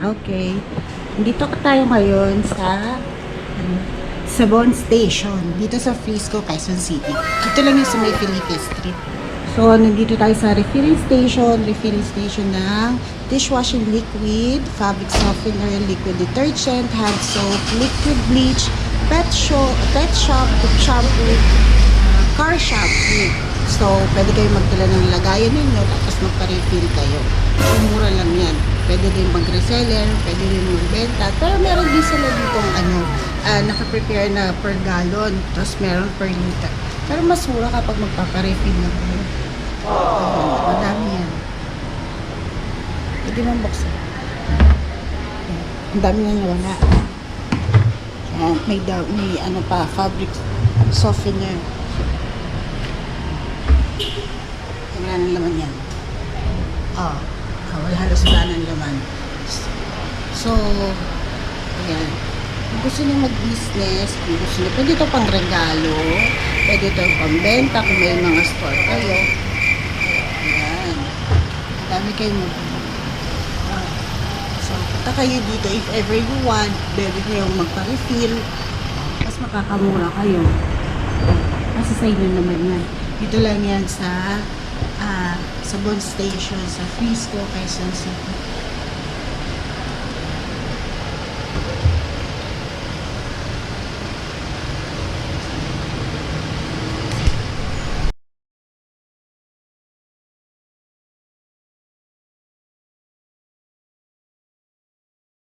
Okay. Dito tayo ngayon sa ano, Sabon Station. Dito sa Frisco, Quezon City. Dito lang yung sa may Felipe Street. So, nandito tayo sa refilling station. Refilling station ng dishwashing liquid, fabric softener, liquid detergent, hand soap, liquid bleach, pet, shop, pet shop, shampoo, car shampoo. So, pwede kayo magdala ng lagayan ninyo tapos magpa-refill kayo. So, mura lang yan. Pwede din mag-reseller, pwede din magbenta. Pero meron din sila ditong ano, uh, nakaprepare na per gallon, tapos meron per liter. Pero mas mura kapag magpapa-refill na kayo. Ayan, madami yan. Pwede mong buksan. Ang dami na nawala. Ayan, may, daw, may ano pa, fabric softener. Nang laman yan. Oh, wala halos wala nang laman. So, ayan. Kung gusto niyo mag-business, kung gusto niyo, pwede ito pang regalo, pwede ito pang benta kung may mga store kayo. Ayan. Ang dami kayong mag Ah. So, punta kayo dito if ever you want, pwede kayong magpa-refill. Mas makakamura kayo. Kasi sa inyo naman yan. Dito lang yan sa ah, Sabon Station sa Frisco, Quezon City.